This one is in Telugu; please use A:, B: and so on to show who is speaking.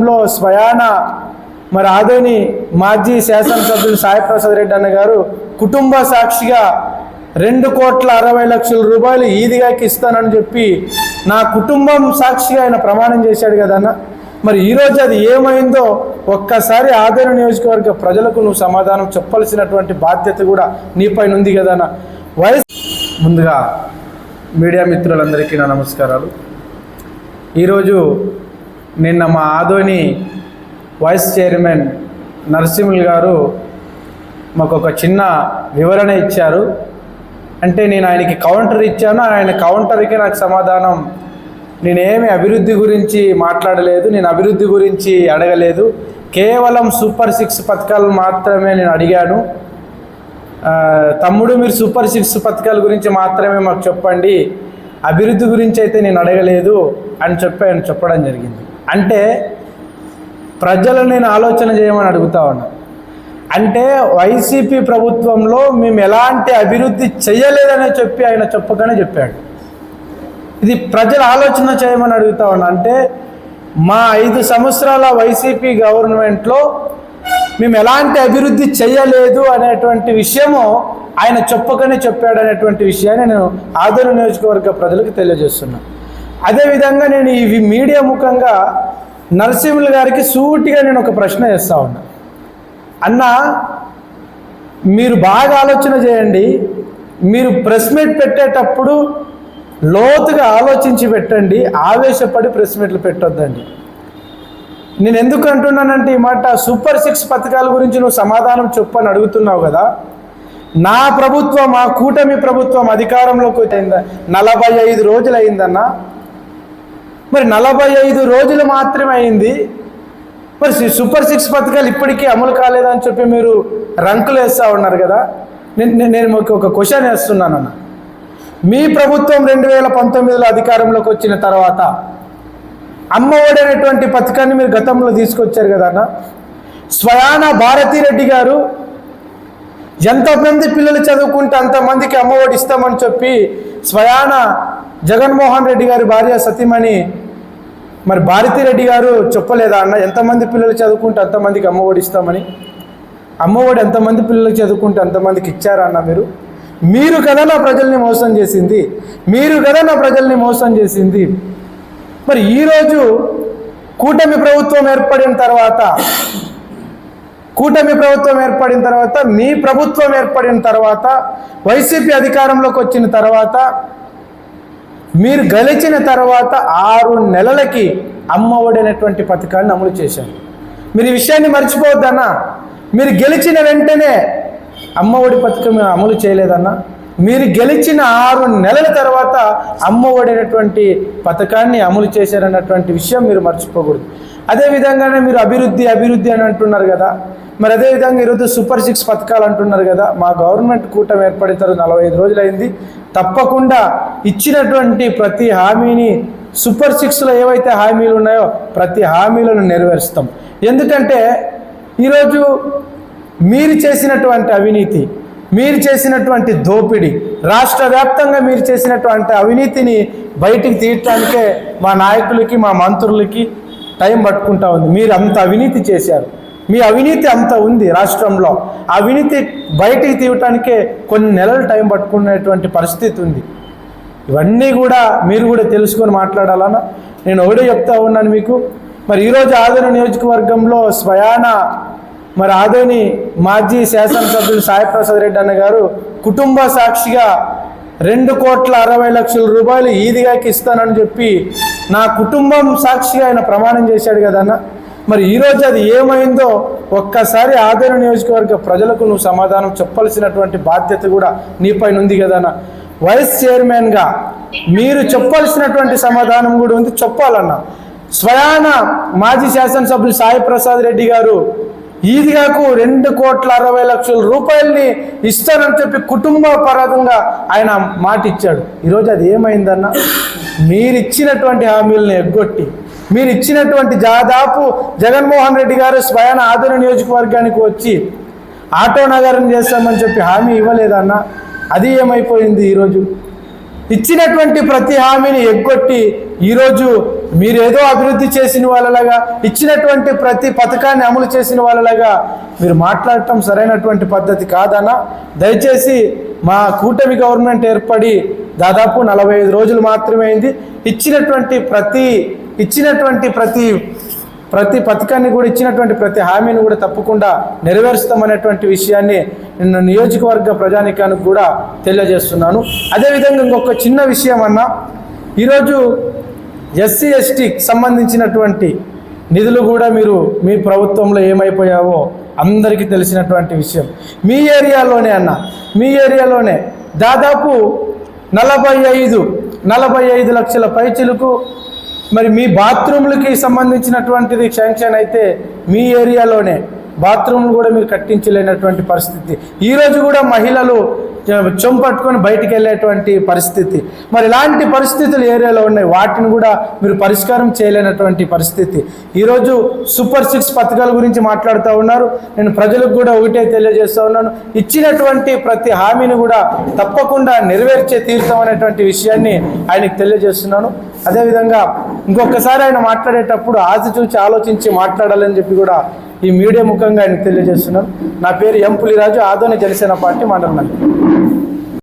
A: సమయంలో స్వయాన మరి ఆదోని మాజీ శాసనసభ్యులు సాయిప్రసాద్ రెడ్డి అన్న గారు కుటుంబ సాక్షిగా రెండు కోట్ల అరవై లక్షల రూపాయలు ఈదిగాకి ఇస్తానని చెప్పి నా కుటుంబం సాక్షిగా ఆయన ప్రమాణం చేశాడు కదన్న. మరి ఈరోజు అది ఏమైందో ఒక్కసారి ఆదరణ నియోజకవర్గ ప్రజలకు నువ్వు సమాధానం చెప్పాల్సినటువంటి బాధ్యత కూడా నీపైన ఉంది కదన్న. వయసు ముందుగా మీడియా మిత్రులందరికీ నా నమస్కారాలు. ఈరోజు నిన్న మా ఆదోని వైస్ చైర్మన్ నరసింహులు గారు మాకు ఒక చిన్న వివరణ ఇచ్చారు. అంటే నేను ఆయనకి కౌంటర్ ఇచ్చాను. ఆయన కౌంటర్కి నాకు సమాధానం నేనేమి అభివృద్ధి గురించి మాట్లాడలేదు నేను అభివృద్ధి గురించి అడగలేదు. కేవలం సూపర్ సిక్స్ పథకాలు మాత్రమే నేను అడిగాను. తమ్ముడు మీరు సూపర్ సిక్స్ పథకాల గురించి మాత్రమే మాకు చెప్పండి. అభివృద్ధి గురించి అయితే నేను అడగలేదు అని చెప్పి ఆయన చెప్పడం జరిగింది. అంటే ప్రజలు నేను ఆలోచన చేయమని అడుగుతా ఉన్నా. అంటే వైసీపీ ప్రభుత్వంలో మేము ఎలాంటి అభివృద్ధి చేయలేదని చెప్పి ఆయన చెప్పగానే చెప్పాడు. ఇది ప్రజలు ఆలోచన చేయమని అడుగుతా ఉన్నా. అంటే మా ఐదు సంవత్సరాల వైసీపీ గవర్నమెంట్లో మేము ఎలాంటి అభివృద్ధి చేయలేదు అనేటువంటి విషయము ఆయన చెప్పకనే చెప్పాడు అనేటువంటి విషయాన్ని నేను ఆదరణ నియోజకవర్గ ప్రజలకు తెలియజేస్తున్నాను అదేవిధంగా నేను ఇవి మీడియా ముఖంగా నరసింహులు గారికి సూటిగా నేను ఒక ప్రశ్న వేస్తా ఉన్నా. అన్న మీరు బాగా ఆలోచన చేయండి. మీరు ప్రెస్ మీట్ పెట్టేటప్పుడు లోతుగా ఆలోచించి పెట్టండి. ఆవేశపడి ప్రెస్ మీట్లు పెట్టొద్దండి. నేను ఎందుకు అంటున్నానంటే ఈ మాట సూపర్ సిక్స్ పథకాల గురించి నువ్వు సమాధానం చెప్పని అడుగుతున్నావు కదా. నా ప్రభుత్వం మా కూటమి ప్రభుత్వం అధికారంలోకి వచ్చిందా? నలభై ఐదు రోజులు అయిందన్నా మరి నలభై ఐదు రోజులు మాత్రమే అయింది. మరి సూపర్ సిక్స్ పథకాలు ఇప్పటికీ అమలు కాలేదని చెప్పి మీరు రంకులు వేస్తూ ఉన్నారు కదా. నేను నేను- మీకు ఒక క్వశ్చన్ వేస్తున్నానన్న మీ ప్రభుత్వం రెండు వేల పంతొమ్మిదిలో అధికారంలోకి వచ్చిన తర్వాత అమ్మఒడి అనేటువంటి పథకాన్ని మీరు గతంలో తీసుకొచ్చారు కదా అన్న. స్వయాన భారతిరెడ్డి గారు ఎంతమంది పిల్లలు చదువుకుంటే అంతమందికి అమ్మఒడి ఇస్తామని చెప్పి స్వయాన జగన్మోహన్ రెడ్డి గారి భార్య సతీమణి మరి భారతిరెడ్డి గారు చెప్పలేదా అన్న ఎంతమంది పిల్లలు చదువుకుంటే అంతమందికి అమ్మఒడి ఇస్తామని? అమ్మఒడి ఎంతమంది పిల్లలు చదువుకుంటే అంతమందికి ఇచ్చారా అన్న మీరు? మీరు కదా నా ప్రజల్ని మోసం చేసింది. మీరు కదా నా ప్రజల్ని మోసం చేసింది. మరి ఈరోజు కూటమి ప్రభుత్వం ఏర్పడిన తర్వాత కూటమి ప్రభుత్వం ఏర్పడిన తర్వాత మీ ప్రభుత్వం ఏర్పడిన తర్వాత వైసీపీ అధికారంలోకి వచ్చిన తర్వాత మీరు గెలిచిన తర్వాత ఆరు నెలలకి అమ్మఒడి అనేటువంటి పథకాన్ని అమలు చేశారు. మీరు ఈ విషయాన్ని మర్చిపోవద్దన్నా. మీరు గెలిచిన వెంటనే అమ్మఒడి పథకం అమలు చేయలేదన్నా. మీరు గెలిచిన ఆరు నెలల తర్వాత అమ్మఒడి అనేటువంటి పథకాన్ని అమలు చేశారన్నటువంటి విషయం మీరు మర్చిపోకూడదు. అదేవిధంగానే మీరు అభివృద్ధి అభివృద్ధి అని అంటున్నారు కదా. మరి అదేవిధంగా ఈరోజు సూపర్ సిక్స్ పథకాలు అంటున్నారు కదా మా గవర్నమెంట్ కూటమి ఏర్పడితారు నలభై ఐదు రోజులైంది. తప్పకుండా ఇచ్చినటువంటి ప్రతి హామీని సూపర్ సిక్స్లో ఏవైతే హామీలు ఉన్నాయో ప్రతి హామీలను నెరవేరుస్తాం. ఎందుకంటే ఈరోజు మీరు చేసినటువంటి అవినీతి మీరు చేసినటువంటి దోపిడీ రాష్ట్ర వ్యాప్తంగా మీరు చేసినటువంటి అవినీతిని బయటికి తీయటానికే మా నాయకులకి మా మంత్రులకి టైం పట్టుకుంటా ఉంది. మీరు అంత అవినీతి చేశారు. మీ అవినీతి అంత ఉంది రాష్ట్రంలో. ఆ అవినీతి బయటికి తీయటానికే కొన్ని నెలలు టైం పట్టుకునేటువంటి పరిస్థితి ఉంది. ఇవన్నీ కూడా మీరు కూడా తెలుసుకొని మాట్లాడాలన్నా నేను ఒకటే చెప్తా ఉన్నాను మీకు. మరి ఈరోజు ఆదోని నియోజకవర్గంలో స్వయాన మరి ఆదోని మాజీ శాసనసభ్యులు సాయిప్రసాద్ రెడ్డి అన్న గారు కుటుంబ సాక్షిగా రెండు కోట్ల అరవై లక్షల రూపాయలు ఈదిగాకి ఇస్తానని చెప్పి నా కుటుంబం సాక్షిగా ఆయన ప్రమాణం చేశాడు కదన్నా? మరి ఈరోజు అది ఏమైందో ఒక్కసారి ఆదరణ నియోజకవర్గ ప్రజలకు నువ్వు సమాధానం చెప్పాల్సినటువంటి బాధ్యత కూడా నీపైన ఉంది కదన్న వైస్ చైర్మన్గా మీరు చెప్పాల్సినటువంటి సమాధానం కూడా ఉంది. చెప్పాలన్నా. స్వయాన మాజీ శాసనసభ్యులు సాయి ప్రసాద్ రెడ్డి గారు ఈదిగాకు రెండు కోట్ల అరవై లక్షల రూపాయల్ని ఇస్తానని చెప్పి కుటుంబ పరంగా ఆయన మాట ఇచ్చాడు ఈరోజు అది ఏమైందన్న? మీరు ఇచ్చినటువంటి హామీలను ఎగ్గొట్టి మీరు ఇచ్చినటువంటి దాదాపు జగన్మోహన్ రెడ్డి గారు స్వయాన ఆదరణ నియోజకవర్గానికి వచ్చి ఆటో నగరం చేస్తామని చెప్పి హామీ ఇవ్వలేదన్న. అది ఏమైపోయింది ఈరోజు? ఇచ్చినటువంటి ప్రతి హామీని ఎగ్గొట్టి ఈరోజు మీరేదో అభివృద్ధి చేసిన వాళ్ళలాగా ఇచ్చినటువంటి ప్రతి పథకాన్ని అమలు చేసిన వాళ్ళలాగా మీరు మాట్లాడటం సరైనటువంటి పద్ధతి కాదన్న. దయచేసి మా కూటమి గవర్నమెంట్ ఏర్పడి దాదాపు నలభై ఐదు రోజులు మాత్రమే అయింది. ఇచ్చినటువంటి ప్రతి ఇచ్చినటువంటి ప్రతి ప్రతి పథకాన్ని కూడా ఇచ్చినటువంటి ప్రతి హామీని కూడా తప్పకుండా నెరవేరుస్తామనేటువంటి విషయాన్ని నిన్న నియోజకవర్గ ప్రజానికానికి కూడా తెలియజేస్తున్నాను. అదేవిధంగా ఇంకొక చిన్న విషయం అన్నా ఈరోజు ఎస్సీ ఎస్టీకి సంబంధించినటువంటి నిధులు కూడా మీరు మీ ప్రభుత్వంలో ఏమైపోయావో అందరికీ తెలిసినటువంటి విషయం. మీ ఏరియాలోనే అన్న మీ ఏరియాలోనే దాదాపు నలభై ఐదు నలభై ఐదు లక్షల పైచిలకు మరి మీ బాత్రూమ్లకి సంబంధించినటువంటిది శాంక్షన్ అయితే మీ ఏరియాలోనే. బాత్రూమ్ కూడా మీరు కట్టించలేనటువంటి పరిస్థితి. ఈరోజు కూడా మహిళలు చొంపట్టుకొని బయటికి వెళ్ళేటువంటి పరిస్థితి. మరి ఇలాంటి పరిస్థితులు ఏరియాలో ఉన్నాయి. వాటిని కూడా మీరు పరిష్కారం చేయలేనటువంటి పరిస్థితి. ఈరోజు సూపర్ సిక్స్ పథకాల గురించి మాట్లాడుతూ ఉన్నారు. నేను ప్రజలకు కూడా ఒకటే తెలియజేస్తూ ఉన్నాను. ఇచ్చినటువంటి ప్రతి హామీని కూడా తప్పకుండా నెరవేర్చే తీర్థం అనేటువంటి విషయాన్ని ఆయనకు తెలియజేస్తున్నాను. అదేవిధంగా ఇంకొకసారి ఆయన మాట్లాడేటప్పుడు ఆశ చూచి ఆలోచించి మాట్లాడాలని చెప్పి కూడా ఈ మీడియా ముఖంగా ఆయన తెలియజేస్తున్నాను. నా పేరు ఎం పులిరాజు ఆదోని జనసేన పార్టీ మండలం.